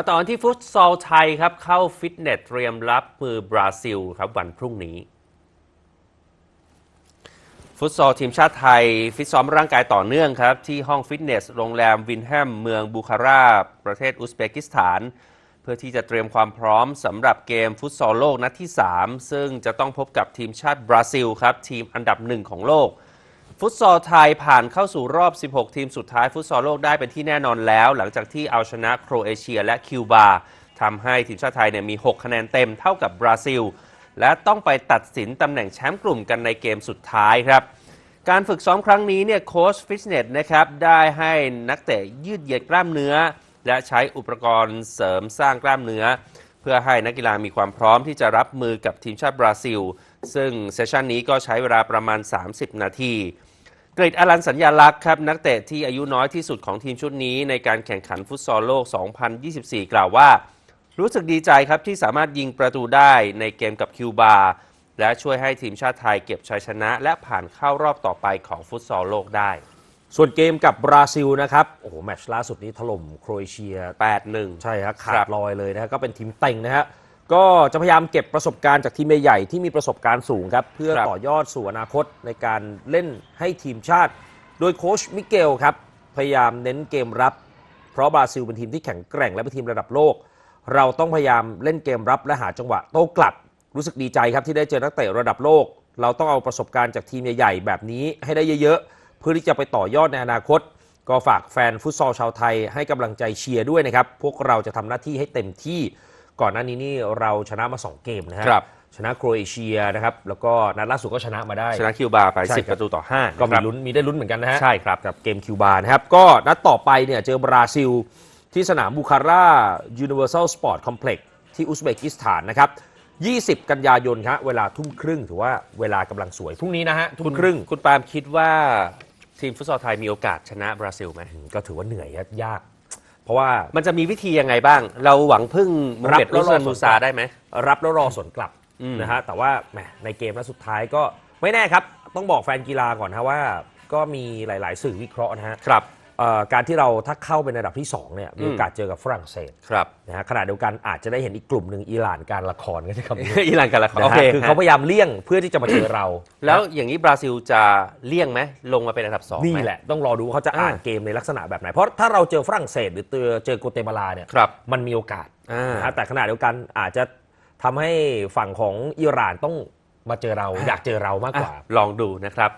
มาต่อนที่ฟุตซอลไทยครับ เข้าฟิตเนสเตรียมรับมือบราซิลครับวันพรุ่งนี้ ฟุตซอลทีมชาติไทย ฟิตซ้อมร่างกายต่อเนื่องครับ ที่ห้องฟิตเนส โรงแรมวินแฮมเมืองบูคาราประเทศอุซเบกิสถาน เพื่อที่จะเตรียมความพร้อมสำหรับเกมฟุตซอลโลกนัดที่ 3 ซึ่งจะต้องพบกับทีมชาติบราซิลครับ ทีมอันดับหนึ่งของโลก ฟุตซอลไทยผ่านเข้าสู่รอบ 16 ทีมสุดท้ายฟุตซอลโลกได้เป็นที่แน่นอนแล้ว หลังจากที่เอาชนะโครเอเชียและคิวบาทำให้ทีมชาติไทยเนี่ยมี 6 คะแนนเต็มเท่ากับบราซิล และต้องไปตัดสินตำแหน่งแชมป์กลุ่มกันในเกมสุดท้ายครับ การฝึกซ้อมครั้งนี้เนี่ยโค้ชฟิตเนสนะครับได้ให้นักเตะยืดเหยียดกล้ามเนื้อ และใช้อุปกรณ์เสริมสร้างกล้ามเนื้อ เพื่อให้นักกีฬามีความพร้อมที่จะรับมือกับทีมชาติบราซิล ซึ่งเซสชันนี้ก็ใช้เวลาประมาณ 30 นาที กริดอลันสัญญาลักษณ์ครับนักเตะที่อายุน้อยที่สุดของทีมชุดนี้ในการแข่งขันฟุตซอลโลก 2024 กล่าวว่า รู้สึกดีใจครับที่สามารถยิงประตูได้ในเกมกับคิวบา และช่วยให้ทีมชาติไทยเก็บชัยชนะ และผ่านเข้ารอบต่อไปของฟุตซอลโลกได้ ส่วนเกมกับบราซิลนะครับ โอ้โห แมตช์ล่าสุดนี้ถล่มโครเอเชีย 8-1 ใช่ครับขาครัดบลอยเลยนะฮะก็เป็นทีมเต็งนะฮะ ก็จะพยายามเก็บประสบการณ์จากทีมใหญ่ๆที่มีประสบการณ์สูงครับ เพื่อครับต่อยอดสู่อนาคตในการเล่นให้ทีมชาติ โดยโค้ชมิเกลครับ พยายามเน้นเกมรับ เพราะบราซิลเป็นทีมที่แข็งแกร่งและเป็นทีมระดับโลก เราต้องพยายามเล่นเกมรับและหาจังหวะโต้กลับ รู้สึกดีใจครับที่ได้เจอนักเตะระดับโลก เราต้องเอาประสบการณ์จากทีมใหญ่ ๆ แบบนี้ให้ได้เยอะๆเพื่อที่จะไปต่อยอดในอนาคต ก็ฝากแฟนฟุตซอลชาวไทยให้กำลังใจเชียร์ด้วยนะครับพวกเราจะทำหน้าที่ให้เต็มที่ ก่อนหน้านี้นี่เราชนะมา 2 เกมนะฮะครับ ชนะโครเอเชียนะครับแล้วก็นัดล่าสุดก็ชนะมาได้ ชนะคิวบาไป ใช่ครับ 10 ประตูต่อ5ก็มีนะครับลุ้นมีได้ลุ้นเหมือนกันนะฮะ ใช่ครับ กับเกมคิวบานะครับ ก็นัดต่อไปเนี่ยเจอบราซิล ที่สนามบูคาร่า Universal Sport Complex ที่อุซเบกิสถานนะครับ 20 กันยายนครับเวลาทุ่มครึ่งถือว่าเวลากำลังสวยพรุ่งนี้นะฮะ ทุ่มครึ่งคุณปาล์มคิดว่าทีมฟุตซอลไทยมีโอกาสชนะบราซิลไหมก็ถือว่าเหนื่อยยาก เพราะว่ามันจะมีวิธียังไงบ้าง เราหวังพึ่งโมฮัมเหม็ดรับแล้วอุสรอมานมูซาได้ไหม รับแล้วรอสวนกลับอืม นะฮะแต่ว่าแหมในเกมนัดสุดท้ายก็ไม่แน่ครับ ต้องบอกแฟนกีฬาก่อนนะว่า ก็มีหลาย ๆ สื่อวิเคราะห์นะฮะ ครับเอ่อ การที่เราถ้าเข้าเป็นระดับที่2เนี่ยมีโอกาสเจอกับฝรั่งเศสครับนะฮะขณะเดียวกันอาจจะได้เห็นอีกกลุ่มหนึ่งอิหร่านการละครก็ใช้คำนี้อิหร่านกันละนะโอฮะเคคือเขาพยายามเลี่ยงเพื่อที่จะมาเจอเรา แล้วอย่างนี้บราซิลจะเลี่ยงไหมลงมาเป็นอันดับสองนี่ไหมแหละต้องรอดูว่าเขาจะอ่านอ่าเกมในลักษณะแบบไหน เพราะถ้าเราเจอฝรั่งเศสหรือเจอเจอโกเตมาลาเนี่ยครับมันมีโอกาสอ่านนะฮะแต่ขณะเดียวกันอาจจะทำให้ฝั่งของอิหร่านต้องมาเจอเราอยากเจอเรามากกว่าอะลองดูนะครับ